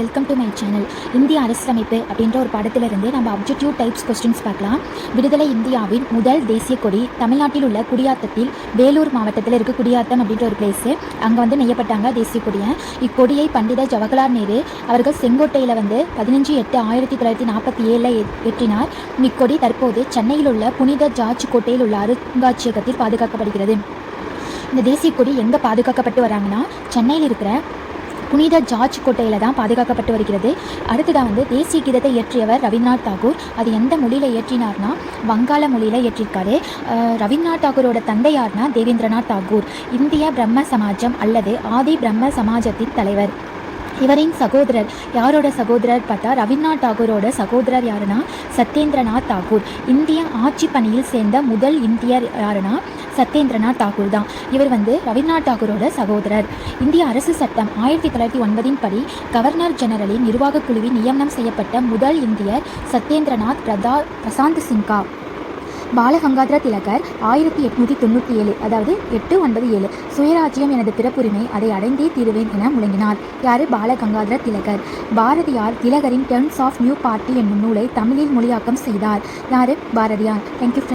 Welcome to my channel இந்திய அரசியலமைப்பு அப்படின்ற ஒரு படத்திலிருந்து நம்ம அப்ஜெக்டிவ் டைப்ஸ் கொஸ்டின்ஸ் பார்க்கலாம். விடுதலை இந்தியாவின் முதல் தேசிய கொடி தமிழ்நாட்டில் உள்ள குடியாத்தத்தில் வேலூர் மாவட்டத்தில் இருக்க குடியாத்தம் அப்படின்ற ஒரு பிளேஸு அங்கே வந்து நெய்யப்பட்டாங்க தேசிய கொடியை. இக்கொடியை பண்டித ஜவஹர்லால் நேரு அவர்கள் செங்கோட்டையில் வந்து பதினஞ்சு எட்டு ஆயிரத்தி தொள்ளாயிரத்தி நாற்பத்தி ஏழில் ஏற்றினார். இக்கொடி தற்போது சென்னையில் உள்ள புனித ஜார்ஜ் கோட்டையில் உள்ள அருங்காட்சியகத்தில் பாதுகாக்கப்படுகிறது. இந்த தேசிய கொடி எங்கே பாதுகாக்கப்பட்டு வராங்கன்னா சென்னையில் இருக்கிற புனித ஜார்ஜ் கோட்டையில் தான் பாதுகாக்கப்பட்டு வருகிறது. அடுத்ததாக வந்து தேசிய கீதத்தை இயற்றியவர் ரவீந்திரநாத் தாகூர். அது எந்த மொழியில் இயற்றினார்னா வங்காள மொழியில் இயற்றியிருக்காரு ரவீந்திரநாத் தாகூரோட தந்தை யார்னா தேவேந்திரநாத் தாகூர். இந்திய பிரம்ம சமாஜம் அல்லது ஆதி பிரம்ம சமாஜத்தின் தலைவர். இவரின் சகோதரர் யாரோட சகோதரர் பார்த்தா ரவீந்திரநாத் தாகூரோட சகோதரர் யாருன்னா சத்யேந்திரநாத் தாகூர். இந்திய ஆட்சி பணியில் சேர்ந்த முதல் இந்தியர் யாருன்னா சத்யேந்திரநாத் தாகூர் தான். இவர் வந்து ரவீந்திரநாத் தாகூரோட சகோதரர். இந்திய அரசு சட்டம் ஆயிரத்தி தொள்ளாயிரத்தி ஒன்பதின் படி கவர்னர் ஜெனரலின் நிர்வாகக் குழுவின் நியமனம் செய்யப்பட்ட முதல் இந்தியர் சத்யேந்திரநாத் பிரதா பிரசாந்த் சிங்கா பாலகங்காதர திலகர் ஆயிரத்தி எட்நூற்றி தொண்ணூற்றி ஏழு அதாவது எட்டு ஒன்பது ஏழு சுயராஜ்யம் எனது பிறப்புரிமை அதை அடைந்தே தீருவேன் என முழங்கினார். யார்? பாலகங்காதர திலகர். பாரதியார் திலகரின் டெர்ம்ஸ் ஆஃப் நியூ பார்ட்டி என்னும் நூலை தமிழில் மொழியாக்கம் செய்தார். யார்? பாரதியார். தேங்க்யூ